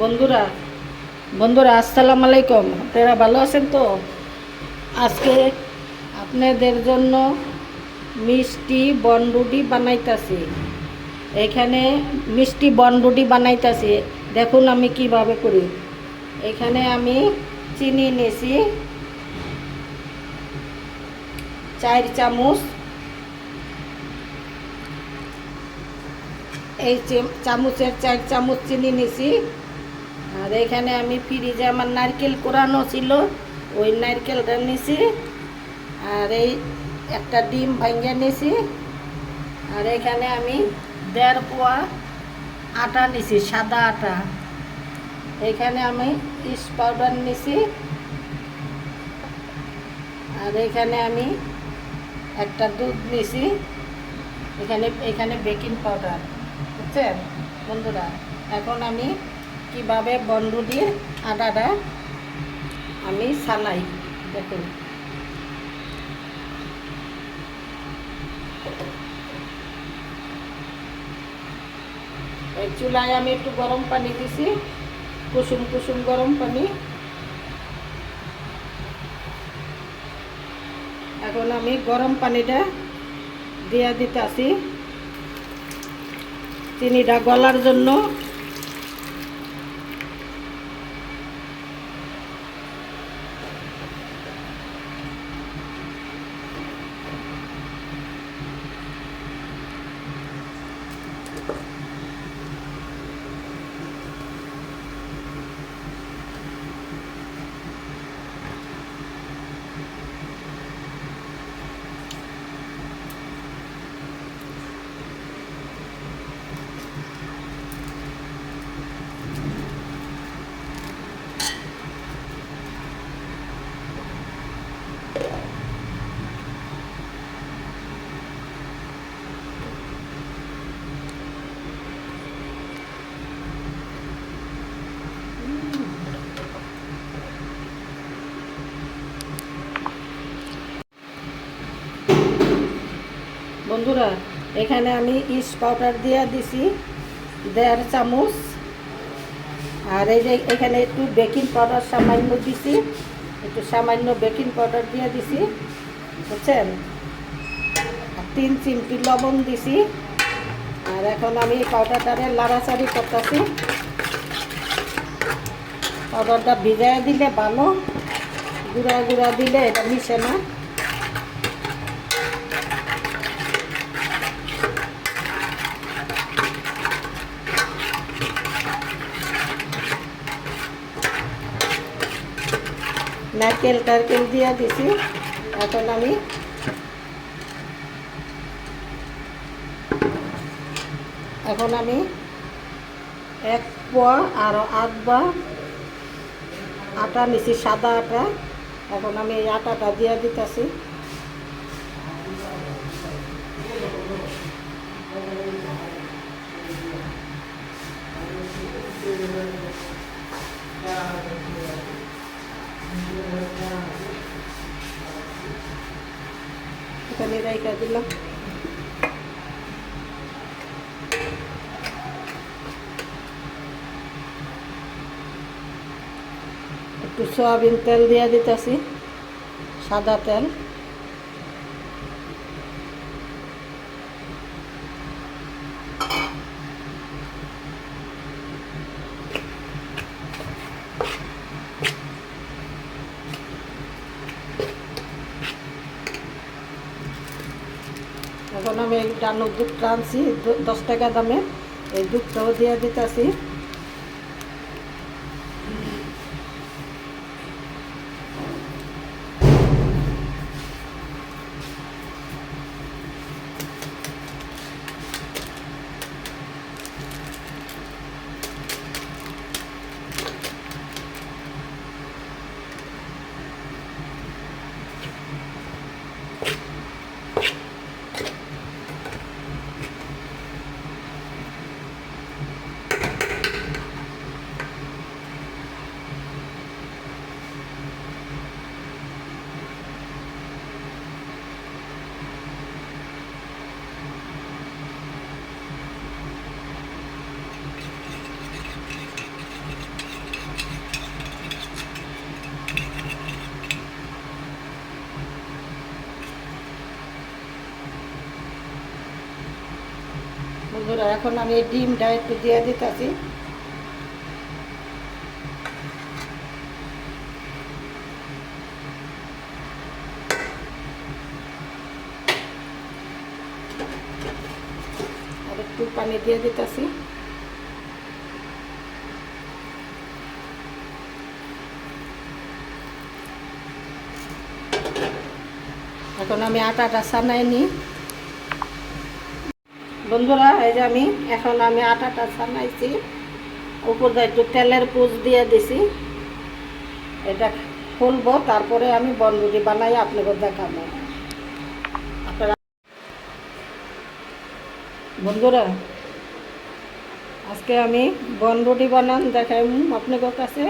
বন্ধুরা বন্ধুরা, আসসালামু আলাইকুম। আপনারা ভালো আছেন তো? আজকে আপনাদের জন্য মিষ্টি বনরুটি বানাইতাছি। এখানে মিষ্টি বনরুটি বানাইতাছি। দেখুন আমি কীভাবে করি। এখানে আমি চিনি নিয়েছি, চার চামচ। এই চামচের চার চামচ চিনি নিছি আর এখানে আমি ফ্রিজে আমার নারকেল কোরানো ছিল, ওই নারকেলটা নিছি, আর এই একটা ডিম ভাঙ্গে নিছি, আর এখানে আমি দেড় পোয়া আটা নিছি, সাদা আটা। এখানে আমি ইস পাউডার নিছি, আর এখানে আমি একটা দুধ নিছি, এখানে এখানে বেকিং পাউডার, বুঝছেন? বন্ধুরা, এখন আমি কীভাবে বন্ধু দিয়ে আটাটা আমি সানাই দেখুন। এই চুলায় আমি একটু গরম পানি দিছি, কুসুম কুসুম গরম পানি। এখন আমি গরম পানিটা দিয়া দিতেছি। চিনিটা গলার জন্য বন্ধুরা, এখানে আমি ইস পাউডার দিয়ে দিছি, দেড় চামচ। আর এই যে এখানে একটু বেকিং পাউডার সামান্য দিছি, একটু সামান্য বেকিং পাউডার দিয়ে দিছি, বুঝছেন? তিন চিমটি লবণ দিছি। আর এখন আমি এই পাউডারটারে লাড়াচাড়ি করতেছি। পাউডারটা ভিজায় দিলে ভালো, গুঁড়া গুঁড়া দিলে এটা মিশে না। নারকেল টারকেল দিয়ে দিছি এখন আমি এখন আমি এক পোয়া আর আধ বা আটা নিছি, সাদা আটা। এখন আমি এই আটাটা দিয়ে দিতেছি। এখানে দিলাম একটু সয়াবিন তেল দিয়ে দিতেছি সাদা তেল এখন আমি এটা নদীর আনছি দশ টাকা দামে। এই দুধটাও দিয়ে দিতেছি। বন্ধুরা, এখন আমি এই ডিমটা একটু দিয়ে দিতেছি। আর একটু পানি দিয়ে দিতেছি। এখন আমি আটাটা সানাই নিই। বন্ধুরা, এই যে আমি এখন আমি আটাটা সানাইছি উপর দিয়ে একটু তেলের পুষ দিয়ে দিছি। এটা খুলবো তারপরে আমি বনরুটি বানাই আপনাকে দেখাবো। বন্ধুরা, আজকে আমি বনরুটি বানান দেখাই আপনাদের কাছে।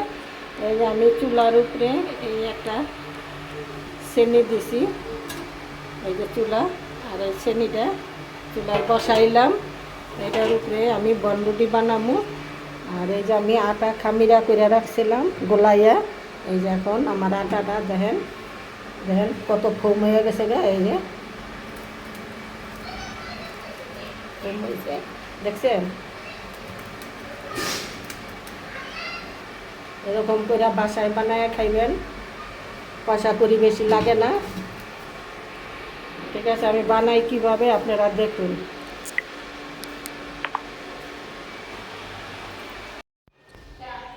এই যে আমি চুলার উপরে এই একটা চেনি দিছি। এই যে চুলা, আর এই চেনিটা চুলায় বসাইলাম। এটার উপরে আমি বনরুটি বানাবো আর এই যে আমি আটা খামিরা করে রাখছিলাম গোলাইয়া। এই যে এখন আমার আটাটা দেখেন দেখেন কত ফোম হয়ে গেছে গা, এই যে। দেখছেন? এরকম করে বাসায় বানায় খাইবেন। পয়সা করি বেশি লাগে না। ঠিক আছে, আমি বানাই কীভাবে আপনারা দেখুন।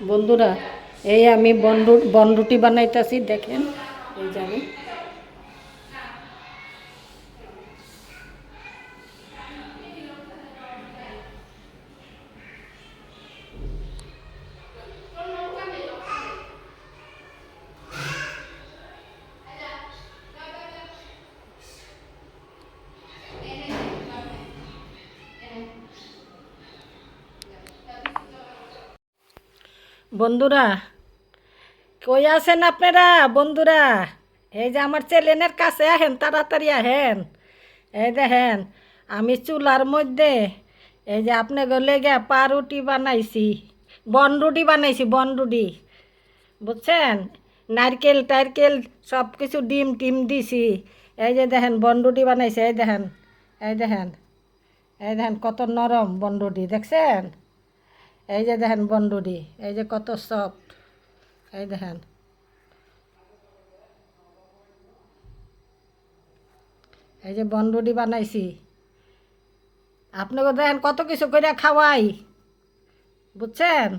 বন্ধুরা, এই আমি বনরু বনরুটি বানাইতেছি, দেখেন। এই যে আমি বন্ধুরা, কই আছেন আপনারা? বন্ধুরা, এই যে আমার চ্যানেলের কাছে আহেন, তাড়াতাড়ি আহেন। এই দেখেন, আমি চুলার মধ্যে, এই যে আপনি গলে গে পাউরুটি বানাইছি বনরুটি বানাইছি বনরুটি বুঝছেন? নারকেল, টারকেল সব কিছু ডিম টিম দিছি। এই যে দেখেন বনরুটি বানাইছে, এই দেখেন এই দেখেন এই দেখেন কত নরম বনরুটি দেখছেন? এই যে দেখেন বনরুটি এই যে কত সফট এই দেখেন। এই যে বনরুটি বানাইছি। আপনাকে দেখেন কত কিছু করে খাওয়াই, বুঝছেন?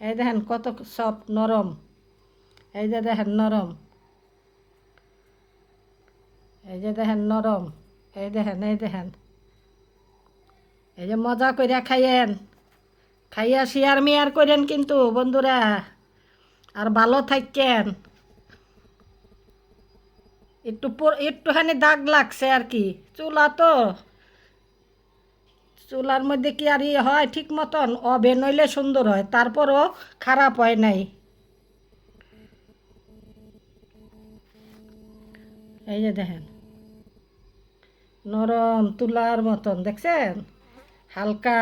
এই দেখেন কত সফট নরম। এই যে দেখেন নরম। এই যে দেখেন নরম। এই দেখেন এই দেখেন। এই যে মজা করে খাইয়েন। খাইয়া শেয়ার মেয়ার করেন কিন্তু, বন্ধুরা, আর ভালো থাকেন একটু একটুখানি দাগ লাগছে আর কি। চুলা তো, চুলার মধ্যে কি আর ইয়ে হয়? ঠিক মতন ওভেন হইলে সুন্দর হয়, তারপরও খারাপ হয় নাই। এই যে দেখেন, নরম তুলার মতন, দেখছেন? হালকা।